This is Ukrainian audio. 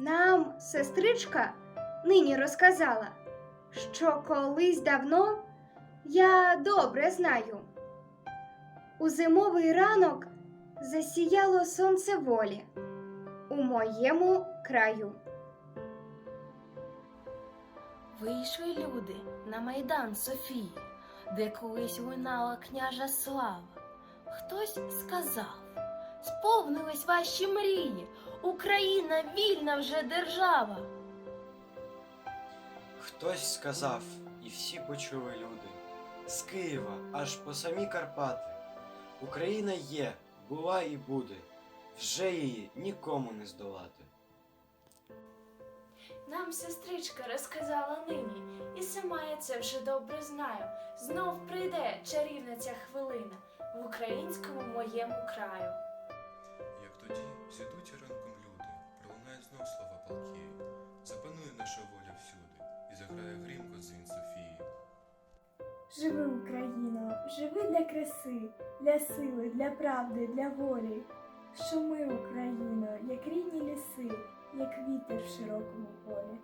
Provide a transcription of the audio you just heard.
Нам сестричка нині розказала, що колись давно я добре знаю. У зимовий ранок засіяло сонце волі у моєму краю. Вийшли люди на майдан Софії, де колись лунала княжа слава. Хтось сказав: сповнились ваші мрії, Україна вільна вже держава. Хтось сказав, і всі почули люди. З Києва аж по самі Карпати. Україна є, була і буде. Вже її нікому не здолати. Нам сестричка розказала нині, і сама я це вже добре знаю. Знов прийде чарівна ця хвилина в українському моєму краю. Як тоді зійдуть Живи, Україно, живи для краси, для сили, для правди, для волі. Що ми, Україно, як рідні ліси, як вітер в широкому полі.